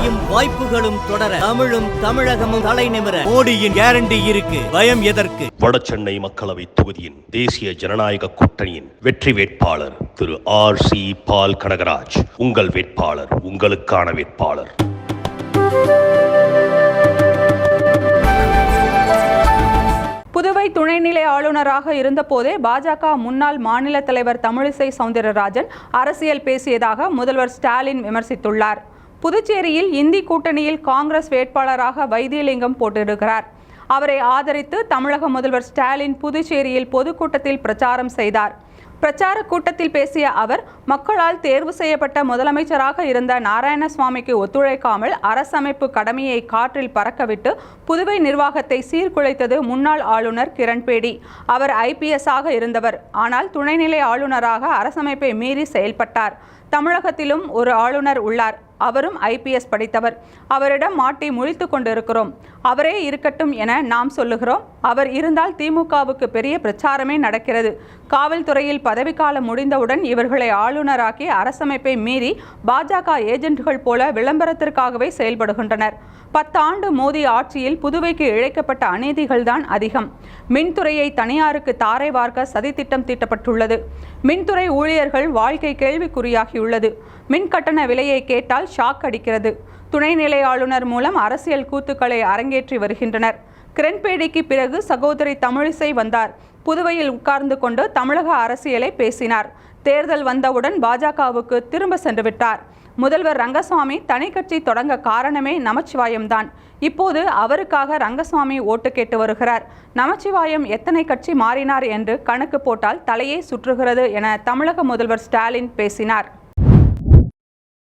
வளர்ச்சியும் வாய்ப்புகளும் தொடர தமிழும் தமிழகமும் தலை நிமிர மோடியின் கேரண்டி இருக்கு. பயம் எதற்கு? வடசென்னை மக்களவை தொகுதியின் தேசிய ஜனநாயக கூட்டணியின் வெற்றி வேட்பாளர் திரு ஆர் சி பால் கனகராஜ். உங்கள் வேட்பாளர் உங்களுக்கான வேட்பாளர். புதுவை துணைநிலை ஆளுநராக இருந்தபோதே பாஜக முன்னாள் மாநில தலைவர் தமிழிசை சவுந்தரராஜன் அரசியல் பேசியதாக முதல்வர் ஸ்டாலின் விமர்சித்துள்ளார். புதுச்சேரியில் இந்தி கூட்டணியில் காங்கிரஸ் வேட்பாளராக வைத்தியலிங்கம் போட்டிருக்கிறார் அவரை ஆதரித்து தமிழக முதல்வர் ஸ்டாலின் புதுச்சேரியில் பொதுக்கூட்டத்தில் பிரச்சாரம் செய்தார். பிரச்சார கூட்டத்தில் பேசிய அவர் மக்களால் தேர்வு செய்யப்பட்ட முதலமைச்சராக இருந்த நாராயணசுவாமிக்கு ஒத்துழைக்காமல் அரசமைப்பு கடமையை காற்றில் பறக்கவிட்டு புதுவை நிர்வாகத்தை சீர்குலைத்தது முன்னாள் ஆளுநர் கிரண்பேடி. அவர் ஐபிஎஸ் ஆக இருந்தவர். ஆனால் துணைநிலை ஆளுநராக அரசமைப்பை மீறி செயல்பட்டார். தமிழகத்திலும் ஒரு ஆளுநர் உள்ளார். அவரும் ஐபிஎஸ் படித்தவர். அவரிடம் மாட்டி முழித்து கொண்டிருக்கிறோம். அவரே இருக்கட்டும் என நாம் சொல்லுகிறோம். அவர் இருந்தால் திமுகவுக்கு பெரிய பிரச்சாரமே நடக்கிறது. காவல்துறையில் பதவிக்காலம் முடிந்தவுடன் இவர்களை ஆளுநராக்கி அரசமைப்பை மீறி பாஜக ஏஜென்ட்கள் போல விளம்பரத்திற்காகவே செயல்படுகின்றனர். பத்தாண்டு மோடி ஆட்சியில் புதுவைக்கு இழைக்கப்பட்ட அநீதிகள்தான் அதிகம். மின்துறையை தனியாருக்கு தாரை வார்க்க சதித்திட்டம் தீட்டப்பட்டுள்ளது. மின்துறை ஊழியர்கள் வாழ்க்கை கேள்விக்குறியாகியுள்ளது. மின் கட்டண விலையை கேட்டால் ஷாக் அடிக்கிறது. துணைநிலை ஆளுநர் மூலம் அரசியல் கூத்துக்களை அரங்கேற்றி வருகின்றனர். கிரண்பேடிக்கு பிறகு சகோதரி தமிழிசை வந்தார். புதுவையில் உட்கார்ந்து கொண்டு தமிழக அரசியலை பேசினார். தேர்தல் வந்தவுடன் பாஜகவுக்கு திரும்ப சென்று விட்டார். முதல்வர் ரங்கசாமி தனி கட்சி தொடங்க காரணமே நமச்சிவாயம்தான். இப்போது அவருக்காக ரங்கசுவாமி ஓட்டு கேட்டு வருகிறார். நமச்சிவாயம் எத்தனை கட்சி மாறினார் என்று கணக்கு போட்டால் தலையே சுற்றுகிறது என தமிழக முதல்வர் ஸ்டாலின் பேசினார்.